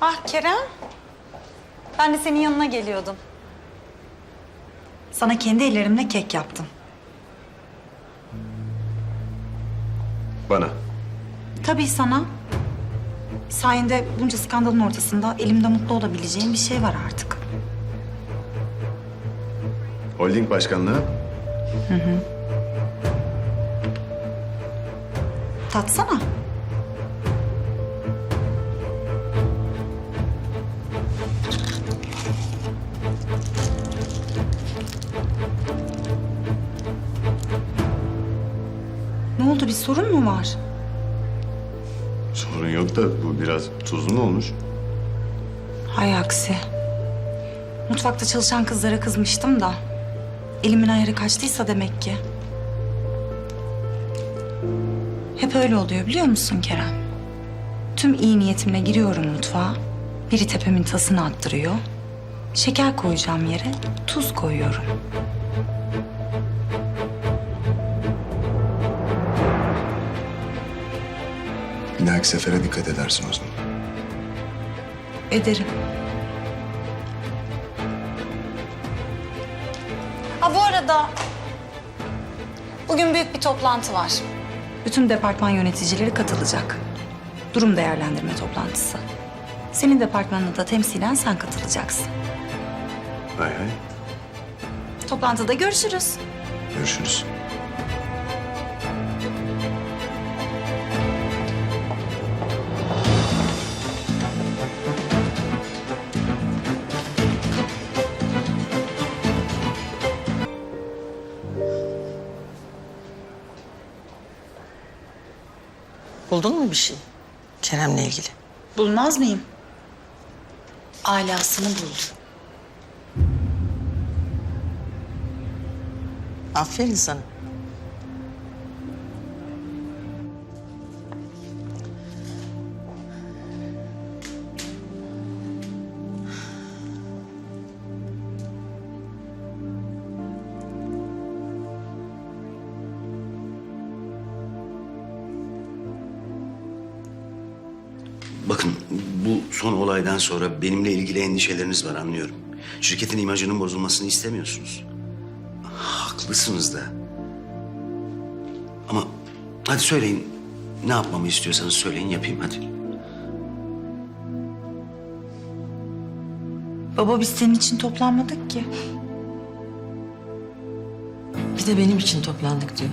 Ah Kerem. Ben de senin yanına geliyordum. Sana kendi ellerimle kek yaptım. Bana. Tabii sana. Sayende bunca skandalın ortasında elimde mutlu olabileceğim bir şey var artık. Holding başkanlığı. Tatsana. Ne oldu bir sorun mu var? Sorun yok da bu biraz tuzlu mu olmuş? Hay aksi. Mutfakta çalışan kızlara kızmıştım da. Elimin ayarı kaçtıysa demek ki. Hep öyle oluyor biliyor musun Kerem? Tüm iyi niyetimle giriyorum mutfağa. Biri tepemin tasını attırıyor. Şeker koyacağım yere tuz koyuyorum. Dahaki sefere dikkat edersin o zaman. Ederim. Ha bu arada bugün büyük bir toplantı var. Bütün departman yöneticileri katılacak. Durum değerlendirme toplantısı. Senin departmanına da temsilen sen katılacaksın. Hay hay. Toplantıda görüşürüz. Görüşürüz. Buldun mu bir şey? Kerem'le ilgili. Bulmaz mıyım? Alasını buldum. Aferin sana. Son olaydan sonra benimle ilgili endişeleriniz var anlıyorum. Şirketin imajının bozulmasını istemiyorsunuz. Haklısınız da. Ama hadi söyleyin ne yapmamı istiyorsanız söyleyin yapayım hadi. Baba biz senin için toplanmadık ki. Bir de benim için toplandık diyor.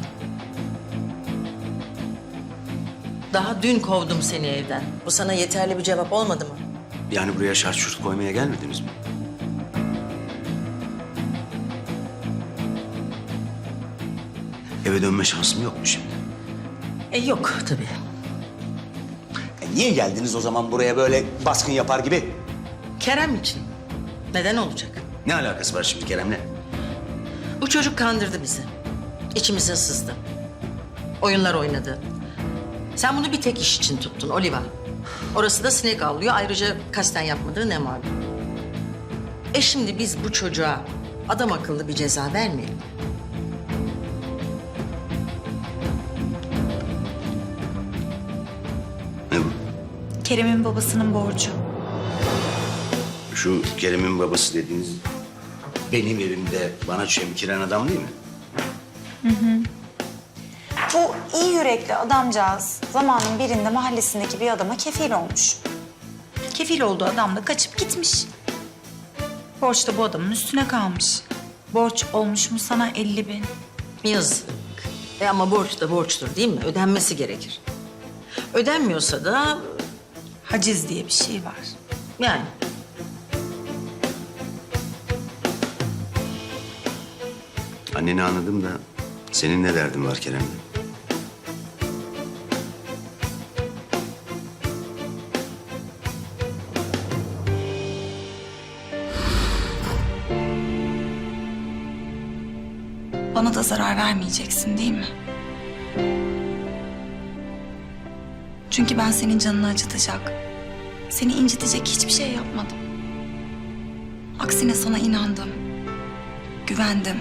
Daha dün kovdum seni evden. Bu sana yeterli bir cevap olmadı mı? Yani buraya şart şurt koymaya gelmediniz mi? Eve dönme şansım yok mu şimdi? E yok tabii. E niye geldiniz o zaman buraya böyle baskın yapar gibi? Kerem için. Neden olacak? Ne alakası var şimdi Kerem'le? Bu çocuk kandırdı bizi. İçimize sızdı. Oyunlar oynadı. Sen bunu bir tek iş için tuttun Oliva. Orası da sinek avlıyor. Ayrıca kasten yapmadığı ne malum. E şimdi biz bu çocuğa adam akıllı bir ceza vermeyelim. Ne bu? Kerem'in babasının borcu. Şu Kerem'in babası dediğiniz benim evimde bana çemkiren adam değil mi? Bu iyi yürekli adamcağız zamanın birinde mahallesindeki bir adama kefil olmuş. Kefil olduğu adam da kaçıp gitmiş. Borç da bu adamın üstüne kalmış. Borç olmuş mu sana 50 bin? Yazık. E ama borç da borçtur değil mi? Ödenmesi gerekir. Ödenmiyorsa da Haciz diye bir şey var. yani Anneni anladım da senin ne derdin var Kerem'le? Bana da zarar vermeyeceksin değil mi? Çünkü ben senin canını acıtacak, seni incitecek hiçbir şey yapmadım. Aksine sana inandım, güvendim.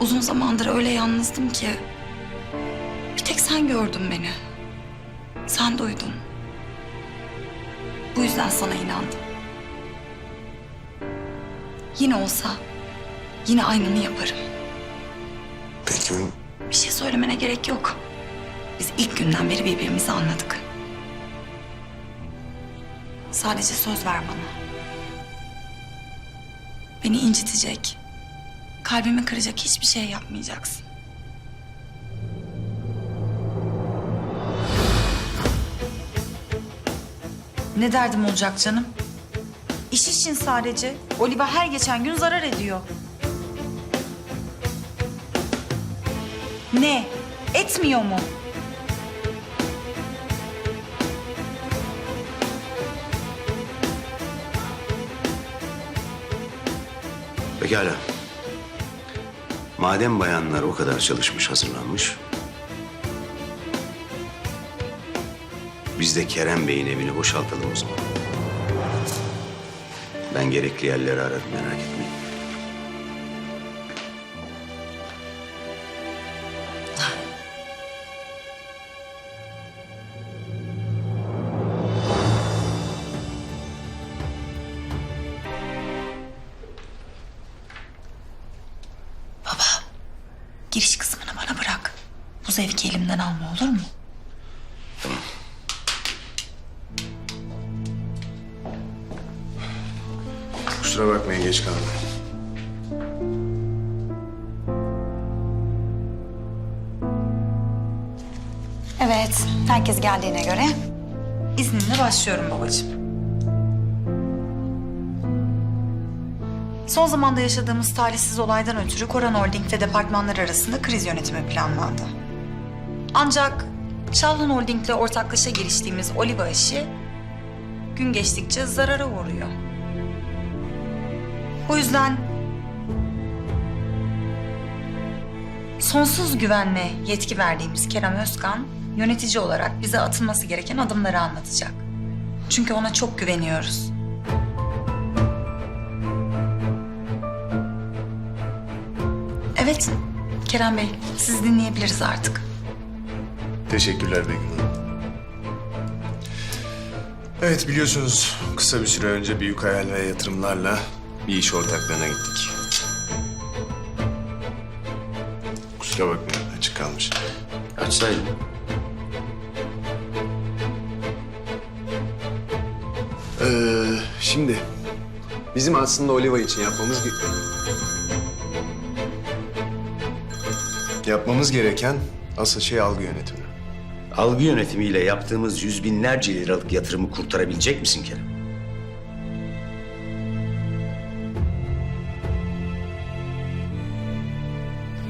Uzun zamandır öyle yalnızdım ki... ...bir tek sen gördün beni. Sen duydun. Bu yüzden sana inandım. Yine olsa yine aynını yaparım. Peki Bir şey söylemene gerek yok. Biz ilk günden beri birbirimizi anladık. Sadece söz ver bana. Beni incitecek, kalbimi kıracak hiçbir şey yapmayacaksın. Ne derdim olacak canım? İş için sadece. Oliva her geçen gün zarar ediyor. Ne? Etmiyor mu? Pekala. Madem bayanlar o kadar çalışmış, hazırlanmış... Biz de Kerem Bey'in evini boşaltalım o zaman. Ben gerekli yerleri ararım, merak etmeyin. Kusura bakmayın geç kaldım. Evet, herkes geldiğine göre. İzninle başlıyorum babacığım. Son zamanda yaşadığımız talihsiz olaydan ötürü Koran Holding ve departmanlar arasında kriz yönetimi planlandı. Ancak Şahlan Holding'le ortaklaşa giriştiğimiz Oliva işi gün geçtikçe zarara uğruyor. O yüzden sonsuz güvenle yetki verdiğimiz Kerem Özkan yönetici olarak bize atılması gereken adımları anlatacak. Çünkü ona çok güveniyoruz. Evet, Kerem Bey, siz dinleyebiliriz artık. Teşekkürler Begüm Hanım. Evet biliyorsunuz kısa bir süre önce büyük hayal ve yatırımlarla bir iş ortaklığına gittik. Kusura bakmayın açık kalmış. Açsaydın. Ee, şimdi bizim aslında Oliva için yapmamız ge- yapmamız gereken asıl şey algı yönetimi. Algı yönetimiyle yaptığımız yüz binlerce liralık yatırımı kurtarabilecek misin Kerem?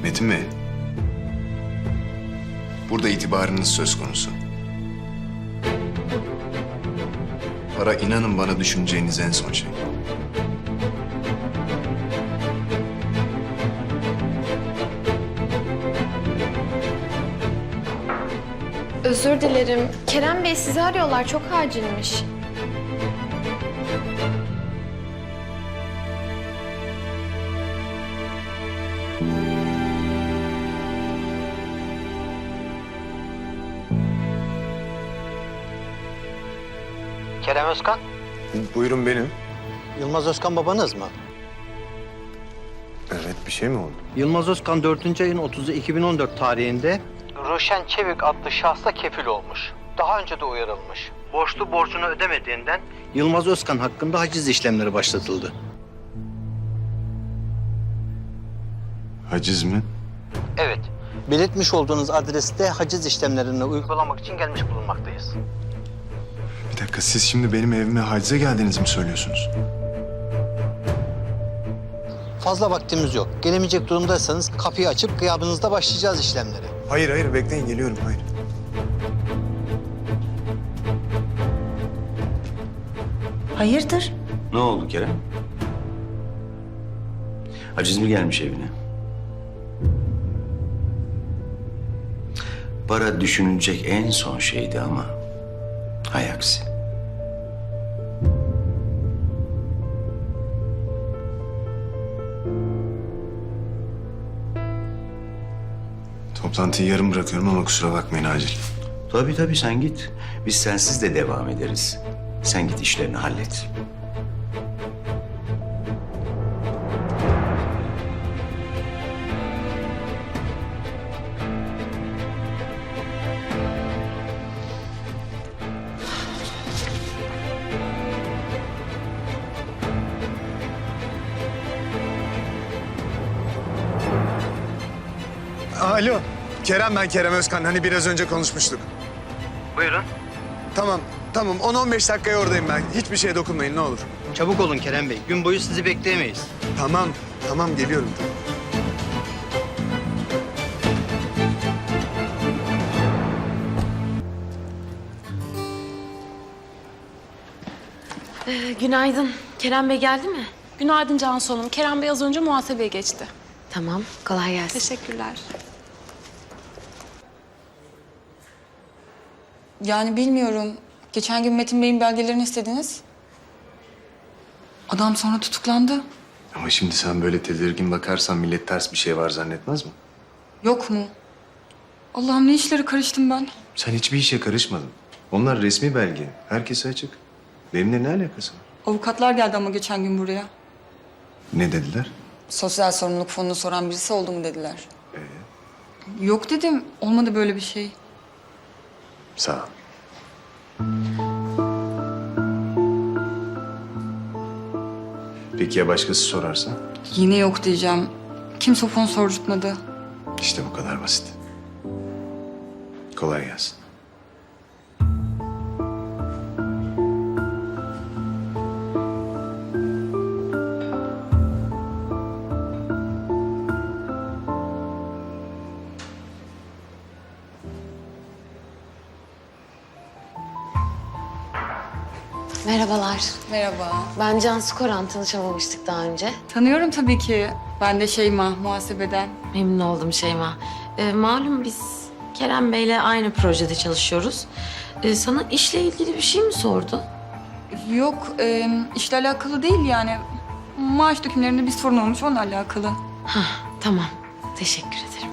Metin Bey, burada itibarınız söz konusu. Para inanın bana düşüneceğiniz en son şey. Özür dilerim. Kerem Bey sizi arıyorlar. Çok acilmiş. Kerem Özkan, Buyurun benim. Yılmaz Özkan babanız mı? Evet, bir şey mi oldu? Yılmaz Özkan 4. ayın 30'u 2014 tarihinde Ruşen Çevik adlı şahsa kefil olmuş. Daha önce de uyarılmış. Borçlu borcunu ödemediğinden Yılmaz Özkan hakkında haciz işlemleri başlatıldı. Haciz mi? Evet. Belirtmiş olduğunuz adreste haciz işlemlerini uygulamak için gelmiş bulunmaktayız. Bir dakika, siz şimdi benim evime hacize geldiğinizi mi söylüyorsunuz? Fazla vaktimiz yok. Gelemeyecek durumdaysanız kapıyı açıp gıyabınızda başlayacağız işlemlere. Hayır, hayır, bekleyin, geliyorum, hayır. Hayırdır? Ne oldu Kerem? Haciz mi gelmiş evine? Para düşünülecek en son şeydi ama hay aksi. Toplantıyı yarım bırakıyorum ama kusura bakmayın acil. Tabii tabii sen git. Biz sensiz de devam ederiz. Sen git işlerini hallet. Kerem ben Kerem Özkan. Hani biraz önce konuşmuştuk. Buyurun. Tamam, tamam. 10-15 dakikaya oradayım ben. Hiçbir şeye dokunmayın ne olur. Çabuk olun Kerem Bey. Gün boyu sizi bekleyemeyiz. Tamam, tamam geliyorum. Günaydın. Kerem Bey geldi mi? Günaydın Cansu Hanım. Kerem Bey az önce muhasebeye geçti. Tamam. Kolay gelsin. Teşekkürler. Yani bilmiyorum. Geçen gün Metin Bey'in belgelerini istediniz. Adam sonra tutuklandı. Ama şimdi sen böyle tedirgin bakarsan millet ters bir şey var zannetmez mi? Yok mu? Allah'ım ne işlere karıştım ben. Sen hiçbir işe karışmadın. Onlar resmi belge. Herkese açık. Benimle ne alakası var? Avukatlar geldi ama geçen gün buraya. Ne dediler? Sosyal sorumluluk fonunu soran birisi oldu mu dediler. Yok dedim. Olmadı böyle bir şey. Sağ ol. Peki ya başkası sorarsa? Yine yok diyeceğim. Kimse fon sordurtmadı. İşte bu kadar basit. Kolay gelsin. Merhabalar. Merhaba. Ben Cansu Koran. Tanışamamıştık daha önce. Tanıyorum tabii ki. Ben de Şeyma, muhasebeden. Memnun oldum Şeyma. Ee, malum biz Kerem Bey'le aynı projede çalışıyoruz. Ee, sana işle ilgili bir şey mi sordu? Yok, e, işle alakalı değil yani. Maaş dökümlerinde bir sorun olmuş, onunla alakalı. Hah, tamam. Teşekkür ederim.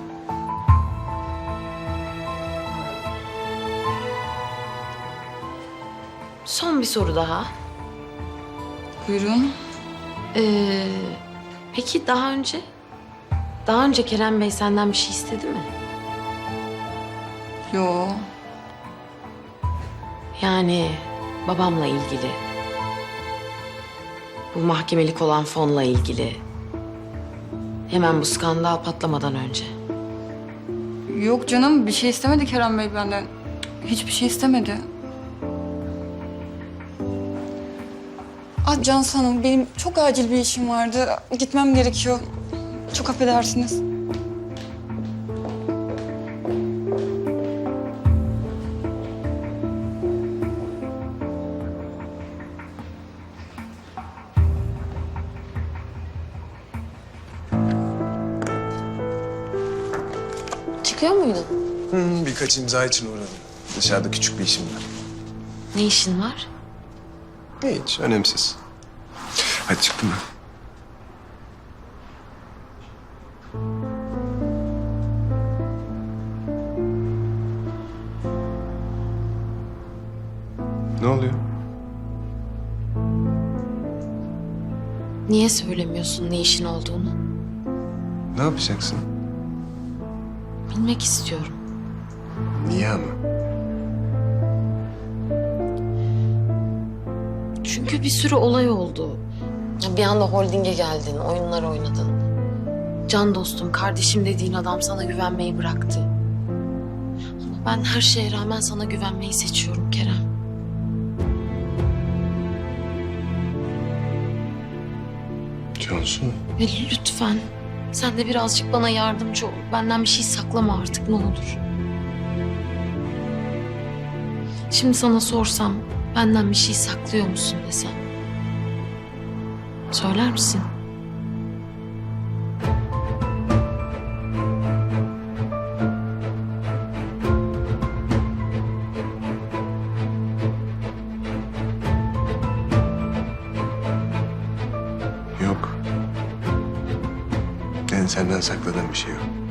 Son bir soru daha. Buyurun. Ee, peki daha önce? Daha önce Kerem Bey senden bir şey istedi mi? Yo, Yani babamla ilgili. Bu mahkemelik olan fonla ilgili. Hemen bu skandal patlamadan önce. Yok canım bir şey istemedi Kerem Bey benden. Hiçbir şey istemedi. Ah Cansu Hanım benim çok acil bir işim vardı. Gitmem gerekiyor. Çok affedersiniz. Çıkıyor muydun? Hı, birkaç imza için uğradım. Dışarıda küçük bir işim var. Ne işin var? Hiç, önemsiz. Hadi çıktım ben. Ne oluyor? Niye söylemiyorsun ne işin olduğunu? Ne yapacaksın? Bilmek istiyorum. Niye ama? Çünkü bir sürü olay oldu. Bir anda holdinge geldin, oyunlar oynadın. Can dostum, kardeşim dediğin adam sana güvenmeyi bıraktı. Ama ben her şeye rağmen sana güvenmeyi seçiyorum Kerem. Cansu. Ve lütfen sen de birazcık bana yardımcı ol. Benden bir şey saklama artık ne olur. Şimdi sana sorsam benden bir şey saklıyor musun desem. Söyler misin? Yok. Yani senden sakladığım bir şey yok.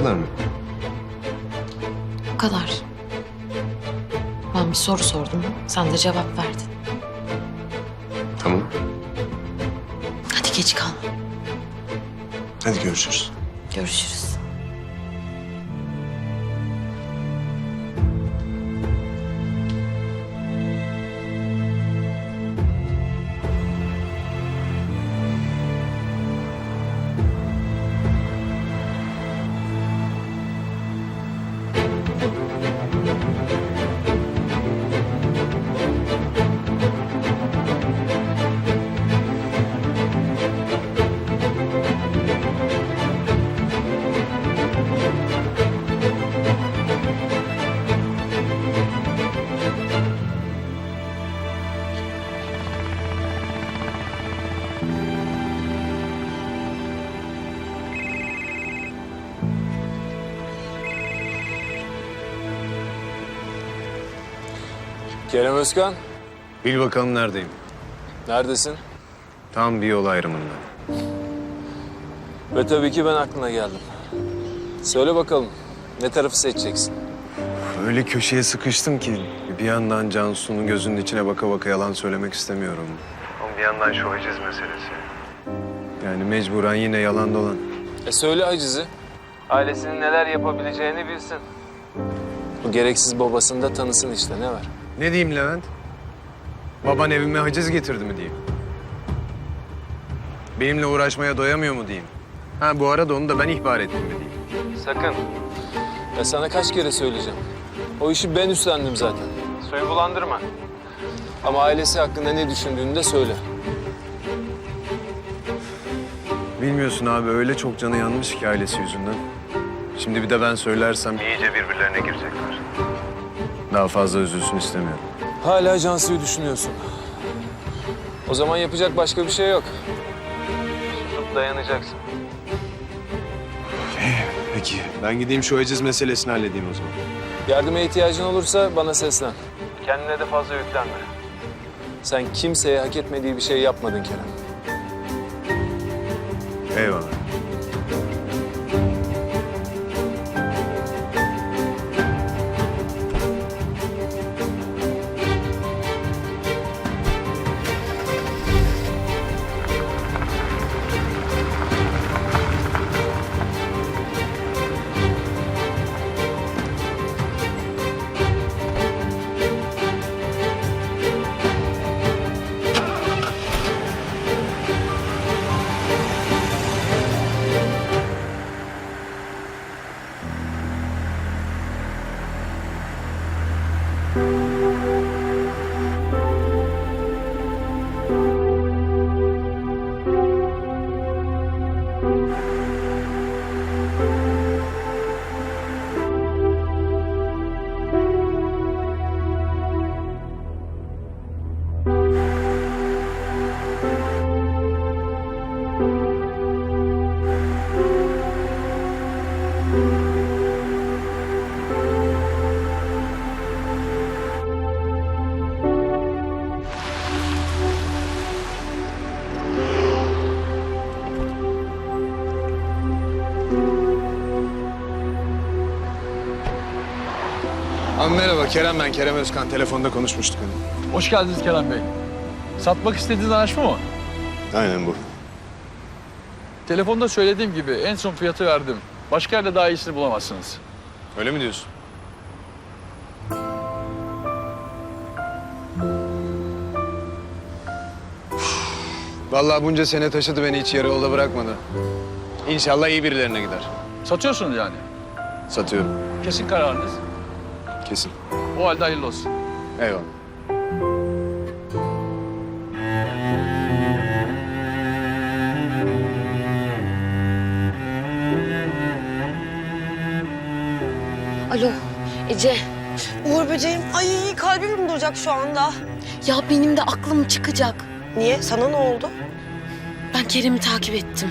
Kadar mı? kadar. Ben bir soru sordum. Sen de cevap verdin. Tamam. Hadi geç kalma. Hadi görüşürüz. Görüşürüz. Kerem Özkan, Bil bakalım neredeyim. neredesin? Tam bir yol ayrımında. Ve tabii ki ben aklına geldim. Söyle bakalım, ne tarafı seçeceksin? Öyle köşeye sıkıştım ki bir yandan Cansu'nun gözünün içine baka baka yalan söylemek istemiyorum. Ama bir yandan şu haciz meselesi. Yani mecburen yine yalan dolan. E söyle acizi. Ailesinin neler yapabileceğini bilsin. Bu gereksiz babasını da tanısın işte, ne var? Ne diyeyim Levent? Baban evime haciz getirdi mi diyeyim? Benimle uğraşmaya doyamıyor mu diyeyim? Ha bu arada onu da ben ihbar ettim mi diyeyim? Sakın. Ya sana kaç kere söyleyeceğim. O işi ben üstlendim zaten. Suyu bulandırma. Ama ailesi hakkında ne düşündüğünü de söyle. Bilmiyorsun abi öyle çok canı yanmış ki ailesi yüzünden. Şimdi bir de ben söylersem iyice birbirlerine girecekler. Daha fazla üzülsün istemiyorum. Hala Cansu'yu düşünüyorsun. O zaman yapacak başka bir şey yok. Susup dayanacaksın. Peki ben gideyim şu haciz meselesini halledeyim o zaman. Yardıma ihtiyacın olursa bana seslen. Kendine de fazla yüklenme. Sen kimseye hak etmediği bir şey yapmadın Kerem. Eyvallah. Abi merhaba Kerem ben Kerem Özkan telefonda konuşmuştuk hani. Hoş geldiniz Kerem Bey. Satmak istediğiniz araç mı? Aynen bu. Telefonda söylediğim gibi en son fiyatı verdim. Başka yerde daha iyisini bulamazsınız. Öyle mi diyorsun? Vallahi bunca sene taşıdı beni hiç yarı yolda bırakmadı. İnşallah iyi birilerine gider. Satıyorsunuz yani. Satıyorum. Kesin kararınız. Kesin. O halde hayırlı olsun. Eyvallah. Alo Ece. Uğur böceğim. Ay kalbim duracak şu anda. Ya benim de aklım çıkacak. Niye? Sana ne oldu? Ben Kerem'i takip ettim.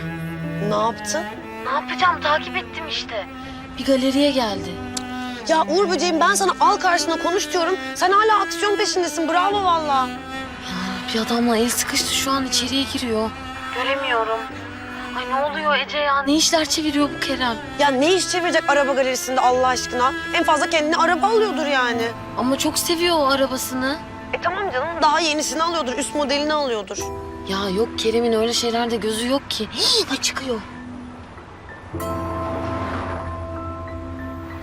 Ne yaptın? Ne yapacağım? Takip ettim işte. Bir galeriye geldi. Ya Uğur böceğim ben sana al karşına konuş diyorum. Sen hala aksiyon peşindesin. Bravo valla. Bir adamla el sıkıştı şu an içeriye giriyor. Göremiyorum. Ay ne oluyor Ece ya? Ne işler çeviriyor bu Kerem? Ya ne iş çevirecek araba galerisinde Allah aşkına? En fazla kendine araba alıyordur yani. Ama çok seviyor o arabasını. E tamam canım daha yenisini alıyordur, üst modelini alıyordur. Ya yok Kerem'in öyle şeylerde gözü yok ki. Hii, ay çıkıyor.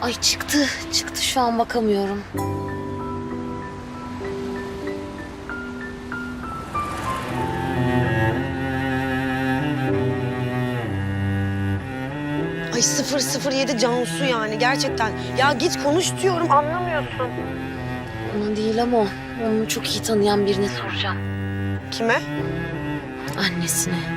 Ay çıktı. Çıktı şu an bakamıyorum. Ay 007 Cansu yani gerçekten. Ya git konuş diyorum anlamıyorsun. Ona değil ama onu çok iyi tanıyan birine soracağım. Kime? Annesine.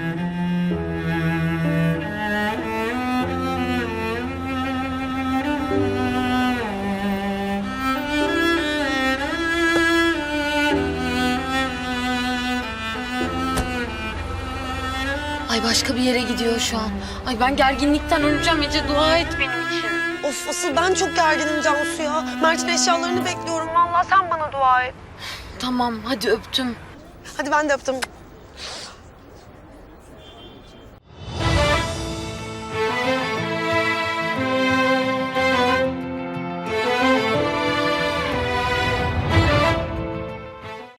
Başka bir yere gidiyor şu an. Ay ben gerginlikten öleceğim Ece dua et benim için. Of asıl ben çok gerginim Cansu ya. Mert'in eşyalarını bekliyorum. Vallahi sen bana dua et. Tamam hadi öptüm. Hadi ben de öptüm.